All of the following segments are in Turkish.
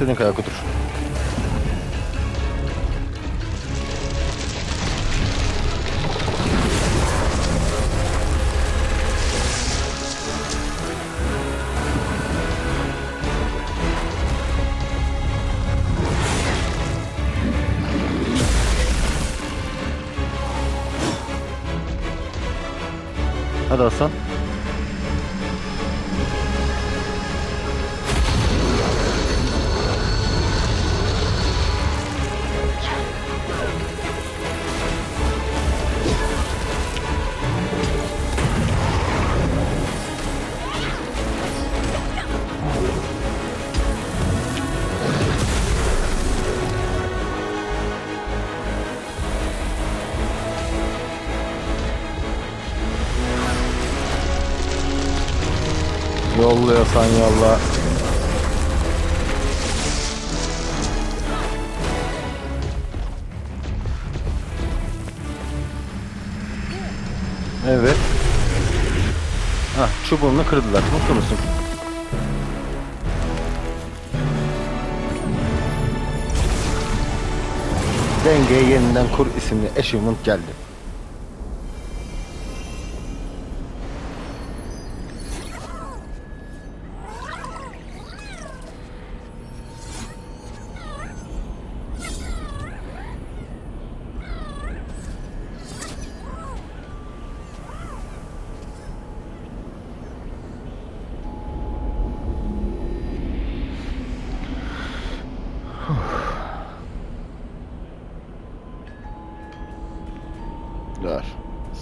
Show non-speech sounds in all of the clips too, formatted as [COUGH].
Середняка я кутрушу. Yolluyorsan yolla. Evet. Ha, çubuğunu kırdılar. Mutlu musun? Dengeye yeniden kur isimli achievement geldi.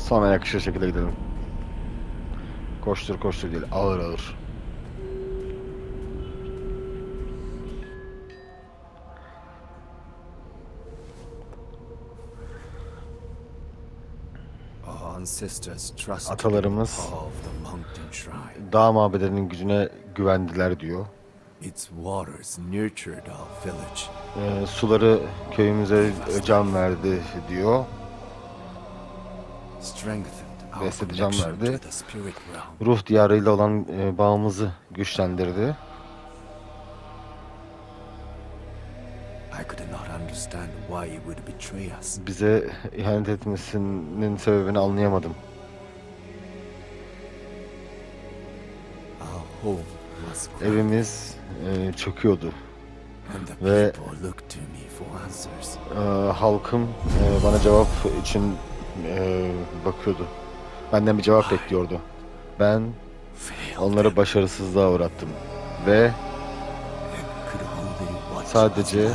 Sana yakışır şekilde gidelim. Koştur koştur değil. Ağır ağır. Atalarımız dağ mabedinin gücüne güvendiler diyor. Its waters nurtured our village. Ee, suları köyümüze can verdi diyor. Connection verdi. Ruh diyarıyla olan e, bağımızı güçlendirdi. I could not understand why he would betray us. Bize ihanet etmesinin sebebini anlayamadım. Our home was cracked, Evimiz e, çöküyordu. ve-. Ee, halkım e, bana cevap için e, bakıyordu. Benden bir cevap bekliyordu. Ben onları başarısızlığa uğrattım. Ve sadece, e,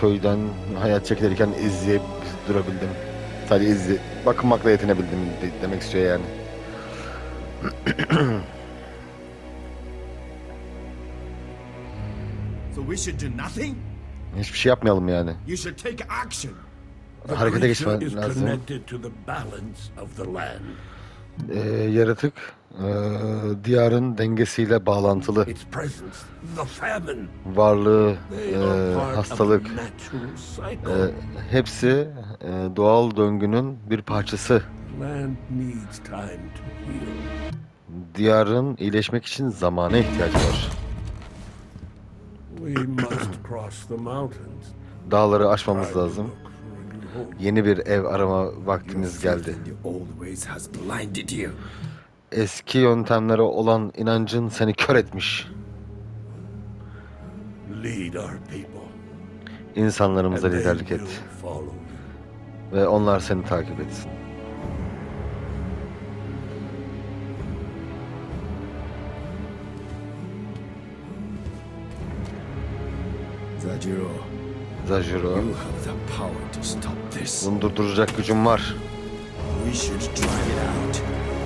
köyden hayat çekilirken izleyip durabildim. Sadece izle, bakınmakla yetinebildim de- demek istiyor yani. So we should do nothing? Hiçbir şey yapmayalım yani. You should take action. Harekete geçmen lazım. Ee, yaratık e, diyarın dengesiyle bağlantılı. Varlığı, e, hastalık, e, hepsi e, doğal döngünün bir parçası. Diyarın iyileşmek için zamana ihtiyacı var. Dağları aşmamız lazım. Yeni bir ev arama vaktimiz geldi. Eski yöntemlere olan inancın seni kör etmiş. İnsanlarımıza liderlik et ve onlar seni takip etsin. Zajiro, Zajiro, bunu durduracak gücüm var.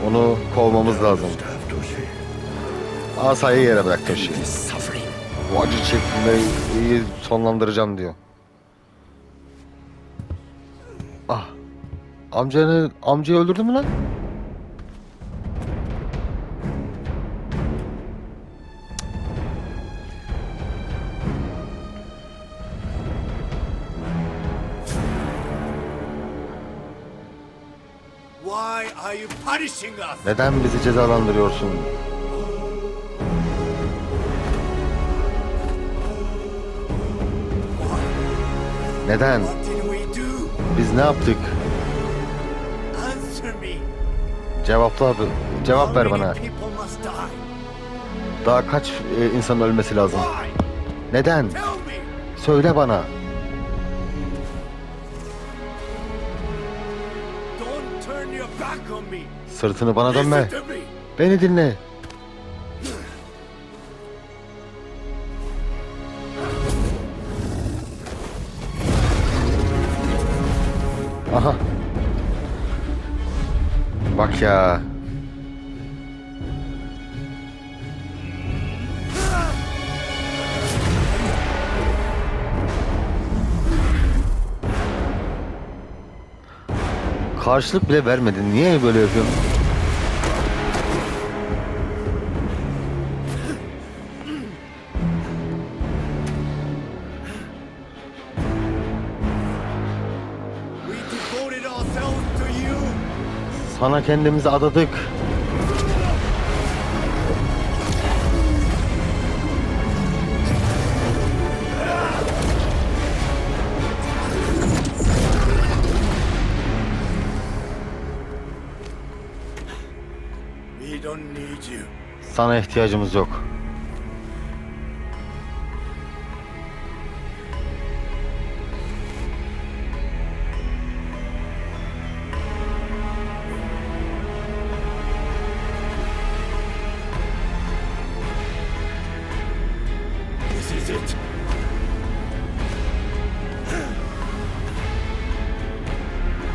Onu kovmamız lazım. Asayı yere bırak Toshi. Bu acı çekmeyi sonlandıracağım diyor. Ah. Amcanı, amcayı öldürdü mü lan? Neden bizi cezalandırıyorsun? Neden? Biz ne yaptık? Answer me. Cevapla, cevap ver bana. Daha kaç e, insanın ölmesi lazım? Neden? Söyle bana. Sırtını bana dönme. Beni dinle. Aha. Bak ya. Karşılık bile vermedin. Niye böyle yapıyorsun? Sana kendimizi adadık. Sana ihtiyacımız yok.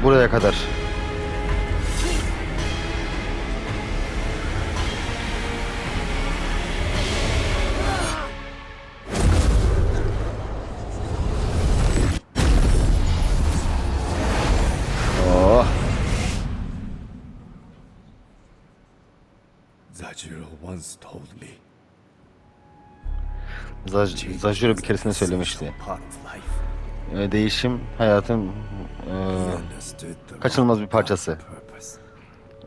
Buraya kadar. Zaj- Zajuro bir keresinde söylemişti. Ee, Değişim hayatın e, kaçınılmaz bir parçası.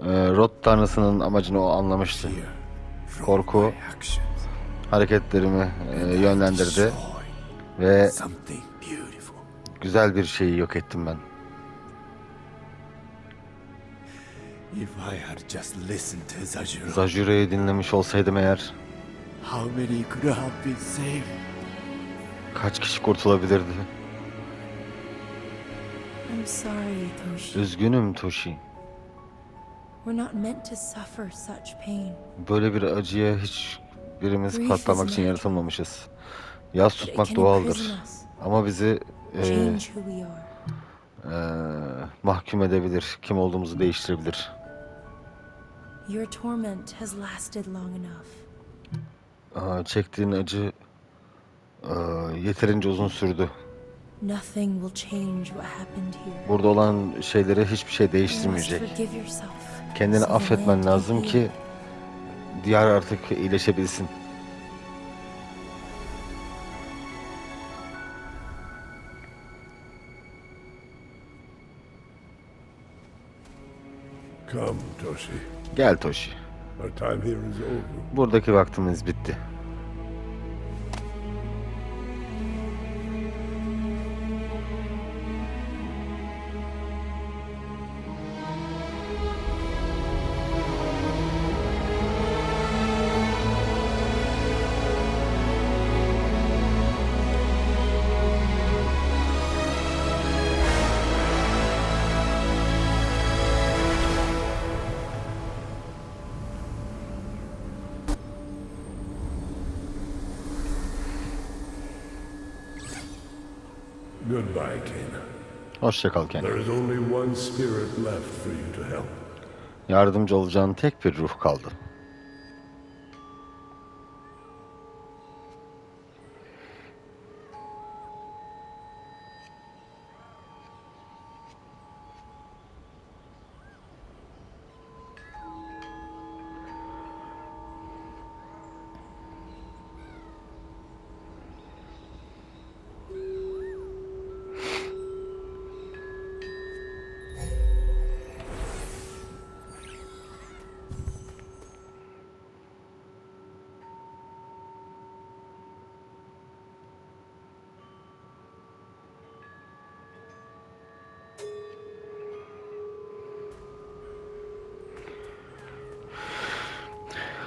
e, Rot tanrısının amacını o anlamıştı. Korku hareketlerimi e, yönlendirdi ve güzel bir şeyi yok ettim ben. Zajiro, Zajuro'yu dinlemiş olsaydım eğer how many could have been saved? kaç kişi kurtulabilirdi? I'm sorry, Toshi. Üzgünüm Toshi. We're not meant to suffer such pain. Böyle bir acıya hiç birimiz is için yaratılmamışız. İt tutmak doğaldır. Ama bizi e, e, mahkum edebilir. Kim olduğumuzu değiştirebilir. Your torment has lasted long enough. Aa, çektiğin acı e, yeterince uzun sürdü. Nothing will change what happened here. Burada olan şeyleri hiçbir şey değiştirmeyecek. Kendini affetmen lazım ki diyar artık iyileşebilsin. Come, Toshi. Gel Toshi. Buradaki vaktimiz bitti. Goodbye, Kena. Hoşça kal Ken. There is only one spirit left for you to help. Yardımcı olacağın tek bir ruh kaldı.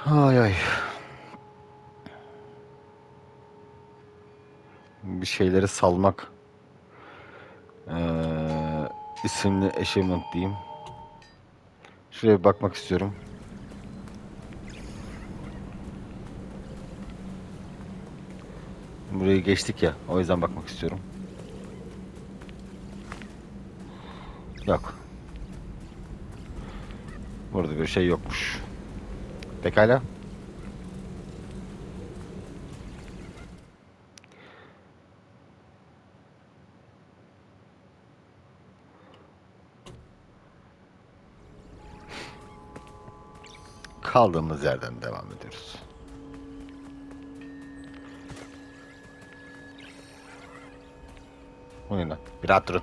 Ay ay. Bir şeyleri salmak. Ee, isimli achievement diyeyim. Şuraya bir bakmak istiyorum. Burayı geçtik ya. O yüzden bakmak istiyorum. Yok. Burada bir şey yokmuş. Pekala. Kaldığımız yerden devam ediyoruz. Bu ne lan? Bir rahat durun.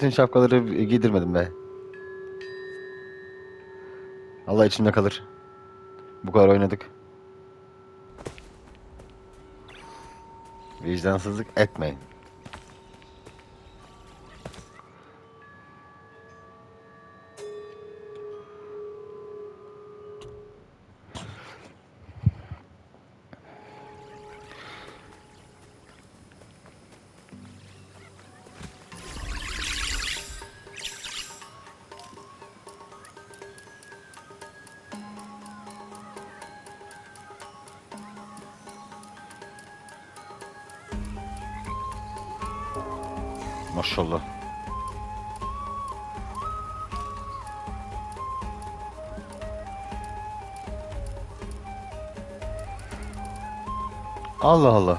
Bütün şapkaları giydirmedim be. Allah içimde kalır. Bu kadar oynadık. Vicdansızlık etmeyin. Maşallah. Allah Allah.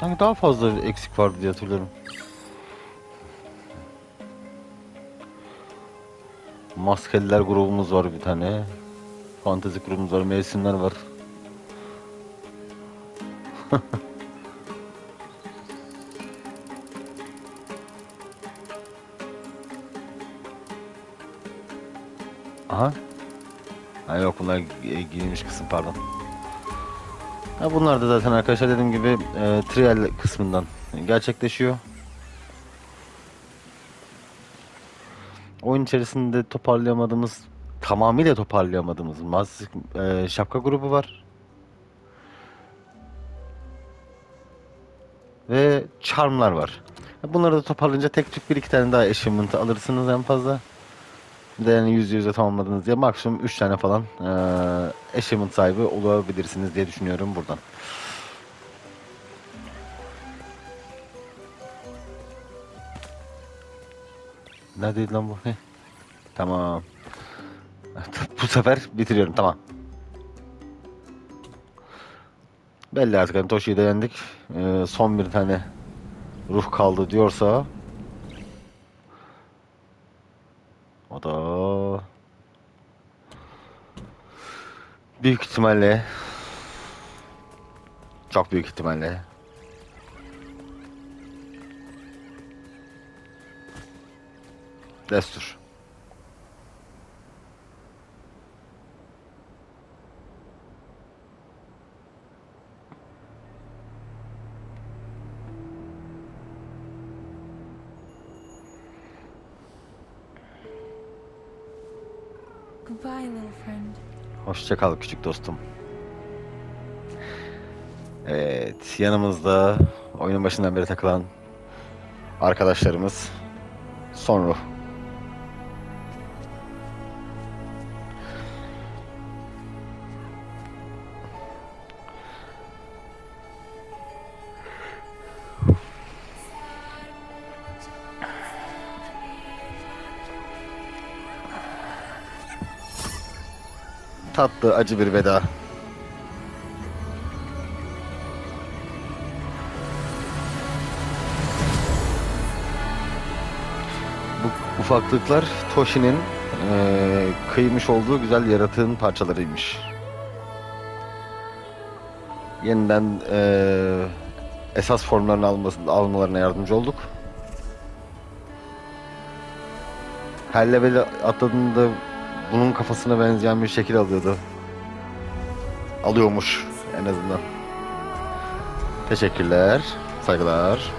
Sanki daha fazla eksik vardı diye hatırlıyorum. Maskeliler grubumuz var bir tane. Fantezi grubumuz var, mevsimler var. [LAUGHS] Aha. Ha yok bunlar gi- giyilmiş kısım pardon. Ha bunlar da zaten arkadaşlar dediğim gibi e, trial kısmından gerçekleşiyor. Oyun içerisinde toparlayamadığımız, tamamıyla toparlayamadığımız Maz e, şapka grubu var. Ve charmlar var. Bunları da toparlayınca tek tük bir iki tane daha achievement alırsınız en fazla. Bir yani yüzde yüze tamamladınız diye maksimum 3 tane falan e, achievement sahibi olabilirsiniz diye düşünüyorum buradan. Neredeydi lan bu? Heh. Tamam. Bu sefer bitiriyorum tamam. Belli artık hani Toshi'yi de yendik. Ee, son bir tane ruh kaldı diyorsa o da büyük ihtimalle çok büyük ihtimalle Destur. Friend. Hoşça kal küçük dostum. Evet, yanımızda oyunun başından beri takılan arkadaşlarımız Son Tatlı, acı bir veda. Bu ufaklıklar Toshi'nin eee, kıymış olduğu güzel yaratığın parçalarıymış. Yeniden eee, esas formlarını alması, almalarına yardımcı olduk. Her level atladığında bunun kafasına benzeyen bir şekil alıyordu. Alıyormuş en azından. Teşekkürler. Saygılar.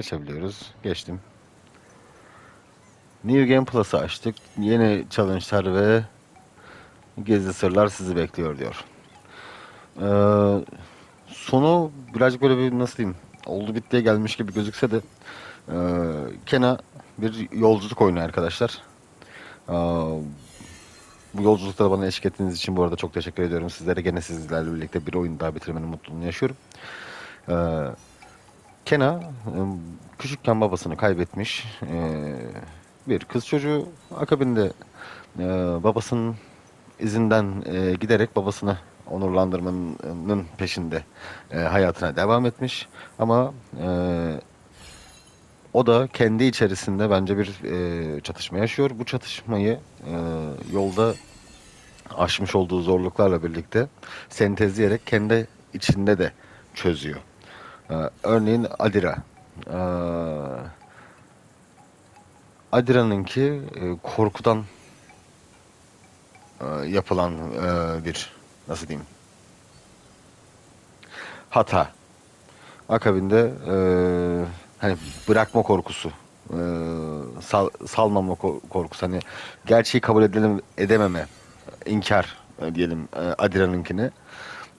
Geçebiliyoruz. Geçtim. New Game Plus'ı açtık. Yeni challenge'lar ve gizli sırlar sizi bekliyor diyor. Ee, sonu birazcık böyle bir nasıl diyeyim oldu bittiye gelmiş gibi gözükse de e, Kena bir yolculuk oyunu arkadaşlar. Ee, bu yolculukta bana eşlik ettiğiniz için bu arada çok teşekkür ediyorum. Sizlere gene sizlerle birlikte bir oyun daha bitirmenin mutluluğunu yaşıyorum. Ee, Kena e, küçükken babasını kaybetmiş bir kız çocuğu akabinde babasının izinden giderek babasını onurlandırmanın peşinde hayatına devam etmiş ama o da kendi içerisinde bence bir çatışma yaşıyor. Bu çatışmayı yolda aşmış olduğu zorluklarla birlikte sentezleyerek kendi içinde de çözüyor. Ee, örneğin Adira. Ee, Adira'nınki e, korkudan e, yapılan e, bir nasıl diyeyim hata. Akabinde hani bırakma korkusu, e, sal, salmama ko- korkusu, hani gerçeği kabul edelim, edememe, inkar diyelim e, Adira'nınkini.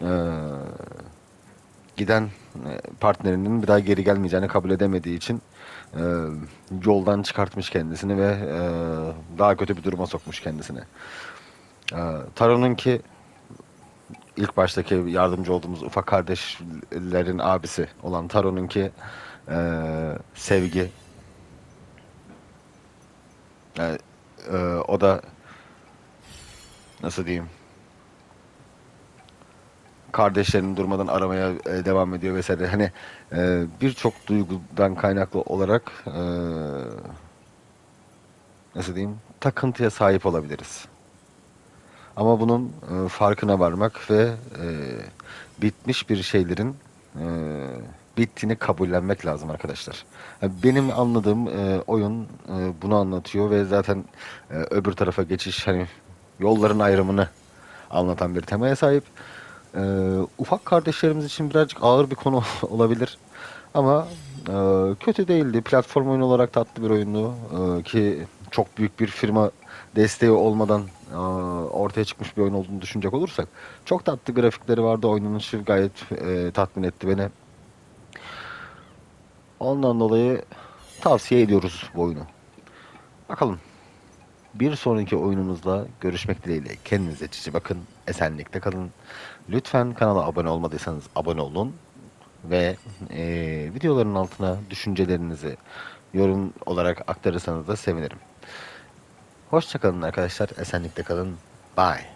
E, giden partnerinin bir daha geri gelmeyeceğini kabul edemediği için e, yoldan çıkartmış kendisini ve e, daha kötü bir duruma sokmuş kendisini. E, Taro'nun ki ilk baştaki yardımcı olduğumuz ufak kardeşlerin abisi olan Taro'nun ki e, sevgi e, e, o da nasıl diyeyim kardeşlerini durmadan aramaya e, devam ediyor vesaire. Hani e, birçok duygudan kaynaklı olarak e, nasıl diyeyim takıntıya sahip olabiliriz. Ama bunun e, farkına varmak ve e, bitmiş bir şeylerin e, bittiğini kabullenmek lazım arkadaşlar. Yani Benim anladığım e, oyun e, bunu anlatıyor ve zaten e, öbür tarafa geçiş hani yolların ayrımını anlatan bir temaya sahip. Ee, ufak kardeşlerimiz için birazcık ağır bir konu [LAUGHS] olabilir. Ama e, kötü değildi. Platform oyunu olarak tatlı bir oyundu. Ee, ki çok büyük bir firma desteği olmadan e, ortaya çıkmış bir oyun olduğunu düşünecek olursak. Çok tatlı grafikleri vardı. Oynanışı gayet e, tatmin etti beni. Ondan dolayı tavsiye ediyoruz bu oyunu. Bakalım. Bir sonraki oyunumuzda görüşmek dileğiyle. Kendinize cici bakın. Esenlikte kalın. Lütfen kanala abone olmadıysanız abone olun. Ve eee, videoların altına düşüncelerinizi yorum olarak aktarırsanız da sevinirim. Hoşçakalın arkadaşlar. Esenlikte kalın. Bye.